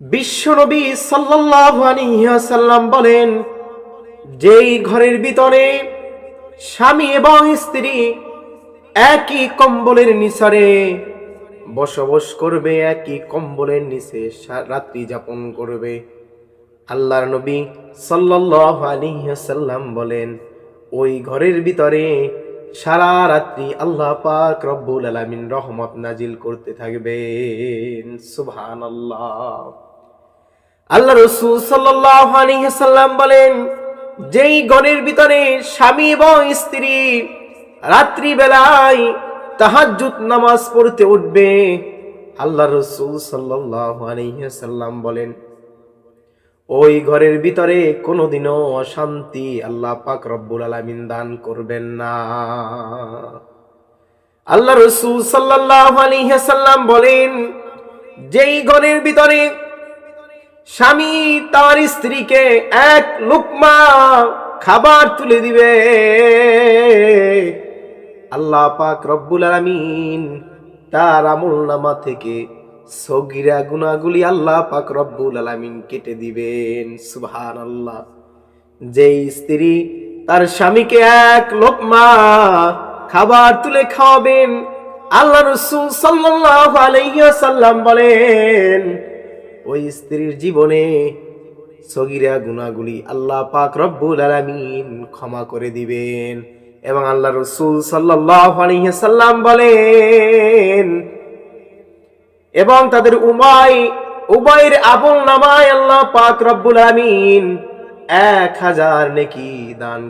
বিশ্বনবী আলাইহি বলেন, যেই ঘরের ভিতরে স্বামী এবং স্ত্রী একই কম্বলের নিচরে বসবাস করবে, একই কম্বলের নিচে রাত্রি যাপন করবে, আল্লাহর নবী ওয়াসাল্লাম বলেন, ওই ঘরের ভিতরে সারা রাত্রি আল্লাহ পাক রব্বুল আলামিন রহমত নাজিল করতে থাকবেন। সুবহানাল্লাহ। আল্লাহ রসুল আলাইহি বলেন, যেই ঘরের ভিতরে স্বামী এবং স্ত্রী রাত্রি বেলায় তাহাজ্জুদ নামাজ পড়তে উঠবে, আল্লাহ রসুল ওয়াসাল্লাম বলেন, ওই ঘরের ভিতরে কোনোদিনও অশান্তি আল্লাহ পাক রব্বুল আলামিন দান করবেন না। আল্লাহ রসুল সাল্লাল্লাহু আলাইহি ওয়াসাল্লাম বলেন, যেই ঘরের ভিতরে স্বামী তার স্ত্রীকে এক লুকমা খাবার তুলে দিবে। আল্লাহ পাক রব্বুল আলামিন তার আমল নামা থেকে সগিরা গুনাগুলি আল্লাহ পাক রব্বুল আলামিন কেটে দিবেন। সুহান আল্লাহ যেই স্ত্রী তার স্বামীকে এক লোকমা খাবার তুলে খাওয়াবেন, আল্লাহ রসুল সাল্লাল্লাহু আলাইহি ওয়াসাল্লাম বলেন ওই স্ত্রীর জীবনে সগিরা গুনাগুলি আল্লাহ পাক রব্বুল আলামিন ক্ষমা করে দিবেন। এবং আল্লাহ রসুল ওয়াসাল্লাম বলেন, এবং তাদের উমায় উবাইয়ের আবুল নামায় আল্লাহ পাক রব্বুল আলামিন এক হাজার নেকি দান